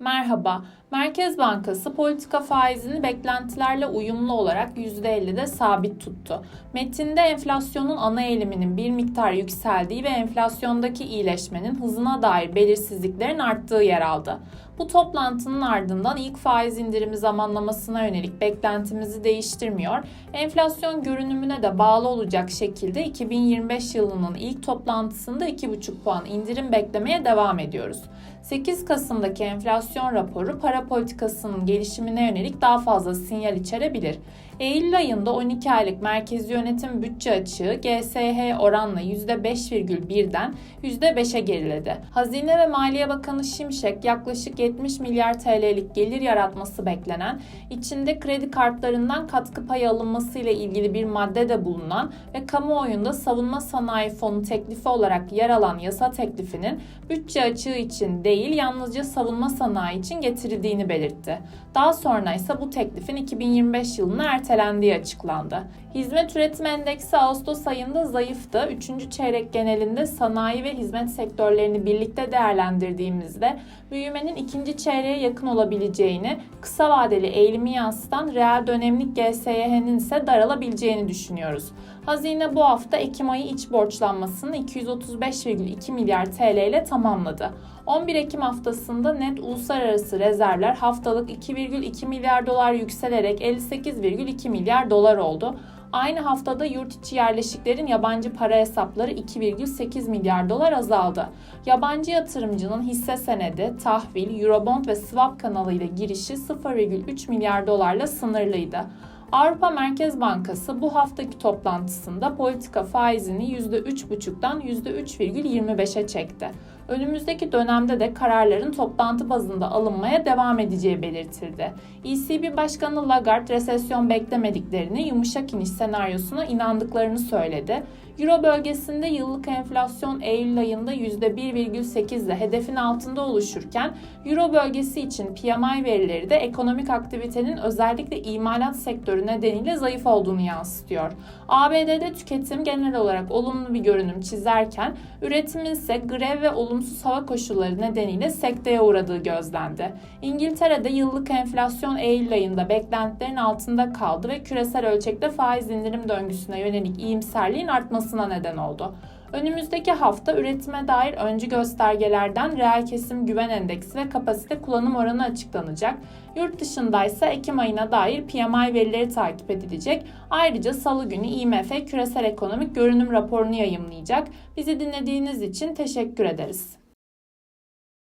Merhaba. Merkez Bankası politika faizini beklentilerle uyumlu olarak %50'de sabit tuttu. Metinde enflasyonun ana eğiliminin bir miktar yükseldiği ve enflasyondaki iyileşmenin hızına dair belirsizliklerin arttığı yer aldı. Bu toplantının ardından ilk faiz indirimi zamanlamasına yönelik beklentimizi değiştirmiyor, enflasyon görünümüne de bağlı olacak şekilde 2025 yılının ilk toplantısında 2,5 puan indirim beklemeye devam ediyoruz. 8 Kasım'daki enflasyon raporu para politikasının gelişimine yönelik daha fazla sinyal içerebilir. Eylül ayında 12 aylık merkezi yönetim bütçe açığı GSH oranla %5,1'den %5'e geriledi. Hazine ve Maliye Bakanı Şimşek yaklaşık 70 milyar TL'lik gelir yaratması beklenen, içinde kredi kartlarından katkı payı alınması ile ilgili bir madde de bulunan ve kamuoyunda savunma sanayi fonu teklifi olarak yer alan yasa teklifinin bütçe açığı için değil yalnızca savunma sanayi için getirildiğini belirtti. Daha sonra ise bu teklifin 2025 yılına ertelendiği açıklandı. Hizmet üretim endeksi Ağustos ayında zayıftı. Üçüncü çeyrek genelinde sanayi ve hizmet sektörlerini birlikte değerlendirdiğimizde büyümenin ikinci çeyreğe yakın olabileceğini, kısa vadeli eğilimi yansıtan reel dönemlik GSYH'nin ise daralabileceğini düşünüyoruz. Hazine bu hafta Ekim ayı iç borçlanmasını 235,2 milyar TL ile tamamladı. 11 Ekim haftasında net uluslararası rezervler haftalık 2,2 milyar dolar yükselerek 58,2 milyar dolar oldu. Aynı haftada yurt içi yerleşiklerin yabancı para hesapları 2,8 milyar dolar azaldı. Yabancı yatırımcının hisse senedi, tahvil, eurobond ve swap kanalıyla girişi 0,3 milyar dolarla sınırlıydı. Avrupa Merkez Bankası bu haftaki toplantısında politika faizini %3,5'dan %3,25'e çekti. Önümüzdeki dönemde de kararların toplantı bazında alınmaya devam edeceği belirtildi. ECB Başkanı Lagarde resesyon beklemediklerini, yumuşak iniş senaryosuna inandıklarını söyledi. Euro bölgesinde yıllık enflasyon Eylül ayında %1,8 ile hedefin altında oluşurken Euro bölgesi için PMI verileri de ekonomik aktivitenin özellikle imalat sektörü nedeniyle zayıf olduğunu yansıtıyor. ABD'de tüketim genel olarak olumlu bir görünüm çizerken üretimin ise grev ve olumsuz hava koşulları nedeniyle sekteye uğradığı gözlendi. İngiltere'de yıllık enflasyon Eylül ayında beklentilerin altında kaldı ve küresel ölçekte faiz indirim döngüsüne yönelik iyimserliğin artması artmasına neden oldu. Önümüzdeki hafta üretime dair öncü göstergelerden reel kesim güven endeksi ve kapasite kullanım oranı açıklanacak. Yurt dışında ise Ekim ayına dair PMI verileri takip edilecek. Ayrıca salı günü IMF küresel ekonomik görünüm raporunu yayımlayacak. Bizi dinlediğiniz için teşekkür ederiz.